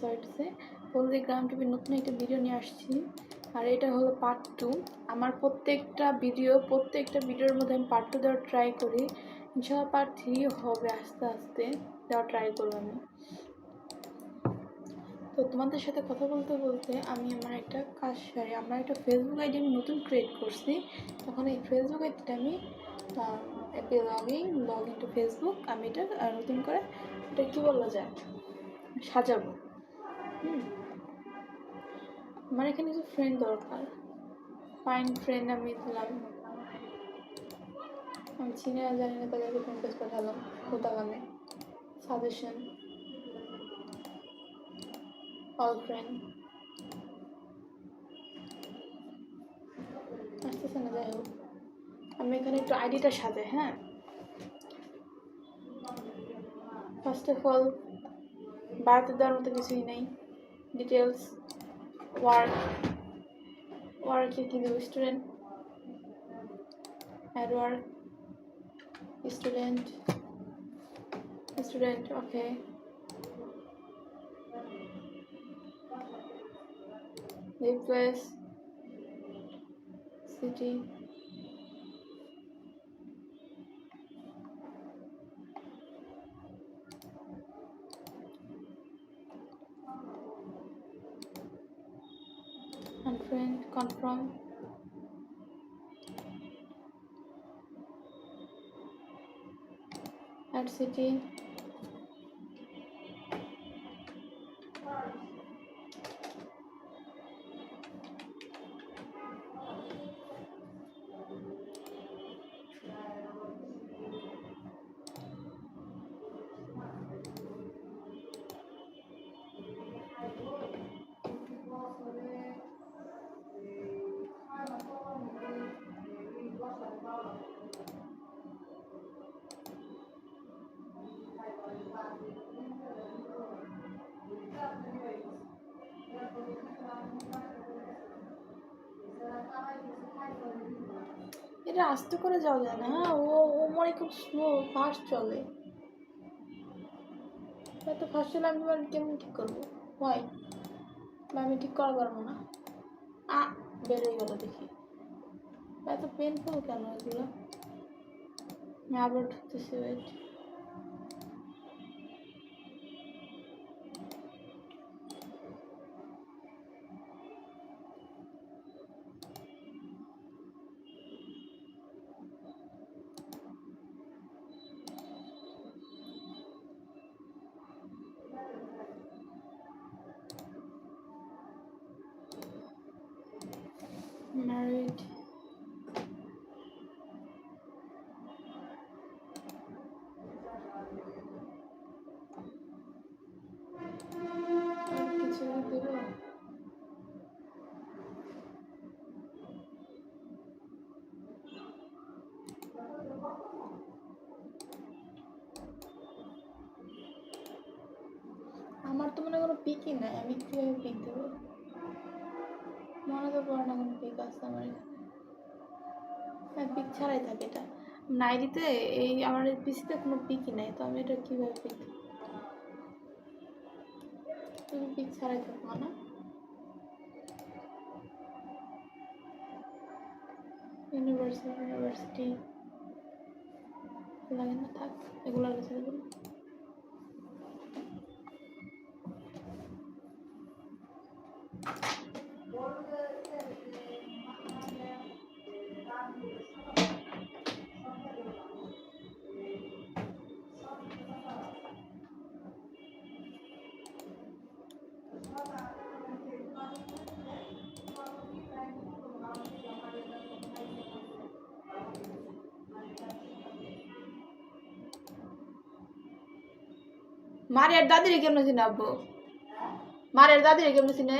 শর্টসে হলদি গ্রাম টিভির নতুন একটা ভিডিও নিয়ে আসছি। আর এটা হলো পার্ট টু আমার প্রত্যেকটা ভিডিও প্রত্যেকটা ভিডিওর মধ্যে আমি পার্ট টু দেওয়ার ট্রাই করি। ইনশাল্লাহ পার্ট থ্রি হবে আস্তে আস্তে। দেওয়ার ট্রাই করব আমি। তো তোমাদের সাথে কথা বলতে বলতে আমি আমার একটা কাজ সারি, আমার একটা ফেসবুক আইডি আমি নতুন ক্রিয়েট করছি। তখন এই ফেসবুক আইডিটা আমি log log in to Facebook আমি এটা নতুন করে এটা কী বলা যায়? সাজাবো। হুম। আমার এখানে কিছু ফ্রেন্ড দরকার। ফাইন ফ্রেন্ড আমি দিলাম। আমি চিনে জানি না তাদেরকে ফ্রেন্ড পেজ পাঠালাম কোথাকামে সাজেশন অল ফ্রেন্ড আসতেছে না, যাই হোক। আমি এখানে একটু আইডিটা সাজাই হ্যাঁ? ফার্স্ট অফ অল বাড়িতে দেওয়ার মতো কিছুই নেই। ডিটেলস ওয়ার্ক ওয়ার্কে কী দেবো student add work student student okay live place city confirm. At city এটা আস্তে করে যাওয়া যায় না হ্যাঁ? ও ও মনে খুব স্লো ফাস্ট চলে। এত ফাস্ট চলে আমি এবার কেমন ঠিক করব? হয় বা আমি ঠিক করা পারব না। আ বেড়ে গেলো, দেখি। এত পেনফুল কেন এগুলো? আবার ঢুকতেছি ওয়েট married আর কিছু দেব আমার তো মনে কোনো পিকই নাই। আমি কীভাবে পিক দেবো? মনে তো পড়ে না কোনো পিক আছে আমার হ্যাঁ পিক ছাড়াই থাকে এটা। নাইরিতে এই আমার পিসিতে কোনো পিকই নাই, তো আমি এটা কীভাবে পিক তুমি পিক ছাড়াই থাকব না? ইউনিভার্সিটি ইউনিভার্সিটি লাগে না থাক, এগুলো দেখুন মারের দাদিরে কেমন চিনে আব্বু? মারের দাদিরে কেমন চিনে?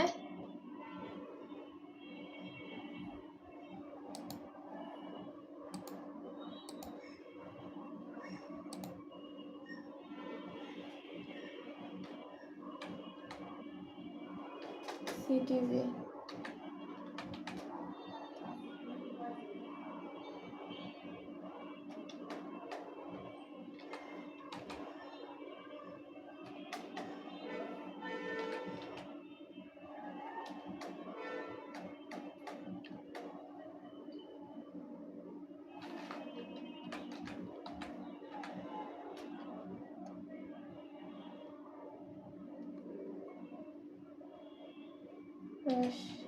CTV arkadaşlar.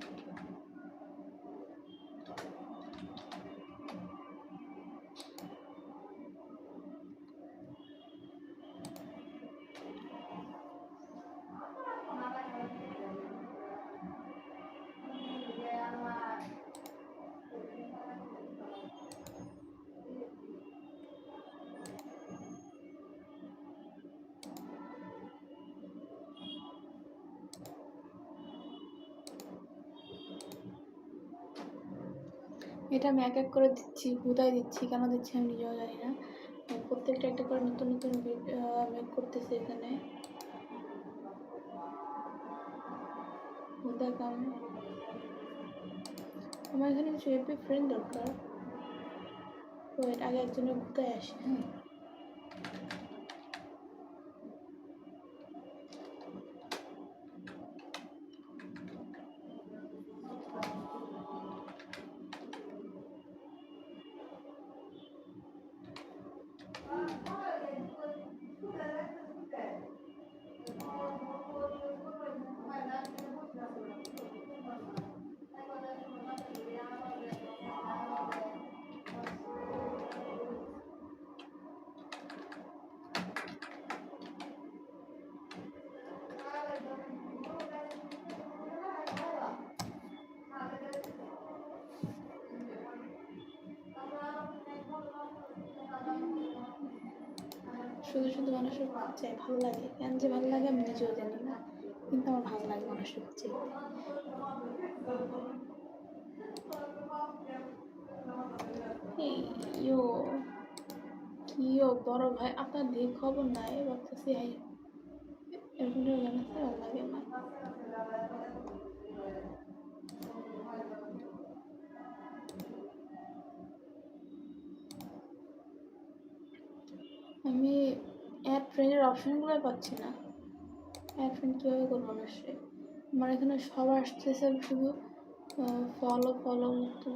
এটা আমি এক এক করে দিচ্ছি হুদায় দিচ্ছি, কেন দিচ্ছি আমি নিজেও জানি না। প্রত্যেকটা একটা করে নতুন নতুন মেক করতেছি এখানে। কাম আমার এখানে কিছু এপি ফ্রেন্ড দরকার। ওয়েট আগে একজনের ঘুরতে আসে? হ্যাঁ শুধু শুধু মানুষের চাই ভালো লাগে। কেন যে ভালো লাগে আমি নিজেও জানি না। কিন্তু আমার ভালো লাগে মানুষের চাই এই ইয়ো কিও বড় ভাই, আপনার দিয়ে খবর নাই, ভাবতেছি এরকম গান ভালো লাগে না আমি অ্যাড ফ্রেন্ডের অপশানগুলোই পাচ্ছি না। অ্যাড ফ্রেন্ড কীভাবে করব মানুষে আমার এখানে সব আসতেছে শুধু ফলো ফলো মতো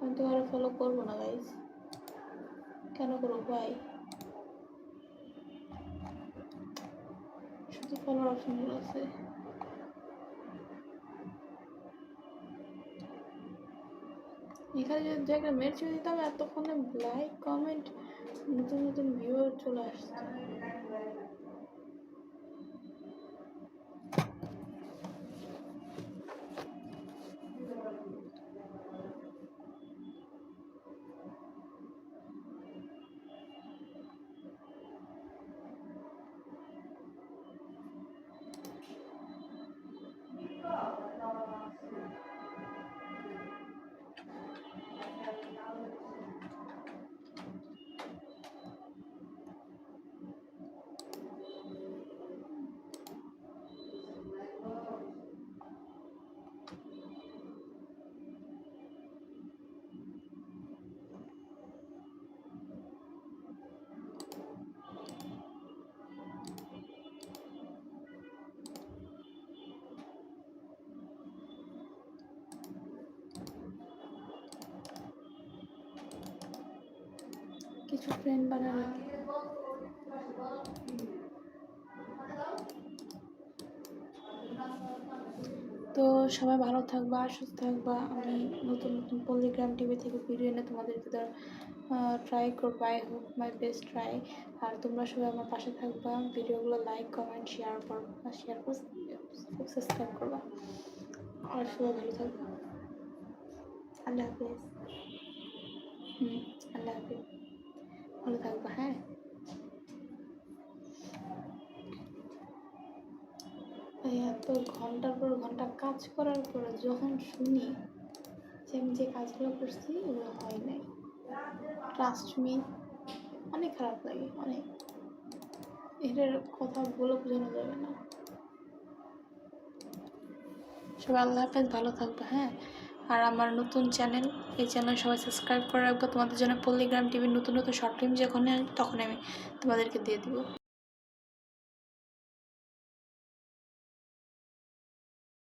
আমি তো কারও ফলো করব না গাইজ কেন করব, ভাই? শুধু ফলোর অপশানগুলো আছে। এখানে যদি একটা মেয়ের ছবি দিতাম, এতক্ষণে লাইক কমেন্ট নতুন নতুন ভিউ চলে আসছে। কিছু ফ্রেন্ড বানানো। তো সবাই ভালো থাকবা, সুস্থ থাকবা। আমি নতুন নতুন পল্লিগ্রাম টিভি থেকে ভিডিও এনে তোমাদেরকে ধর ট্রাই করব। I hope my best try আর তোমরা সবাই আমার পাশে থাকবা। ভিডিওগুলো লাইক কমেন্ট শেয়ার করবা শেয়ার করে সাবস্ক্রাইব করবা। আর সবাই ভালো থাকবা। আল্লাহ হাফিজ। হুম, আল্লাহ হাফিজ। ভালো থাকবা হ্যাঁ। এত ঘণ্টার পর ঘণ্টা কাজ করার পরে যখন শুনি যে আমি যে কাজগুলো করছি ওগুলো হয় নাই। ট্রাস্ট মি অনেক খারাপ লাগে, অনেক। এটার কথা বলে বোঝানো যাবে না। সবাই আল্লাহ হাফেজ, ভালো থাকবে হ্যাঁ। আর আমার নতুন চ্যানেল, এই চ্যানেল সবাই সাবস্ক্রাইব করে রাখব। তোমাদের জন্য পল্লিগ্রাম টিভির নতুন নতুন শর্ট ফিল্ম যখন তখন আমি তোমাদেরকে দিয়ে দেবো।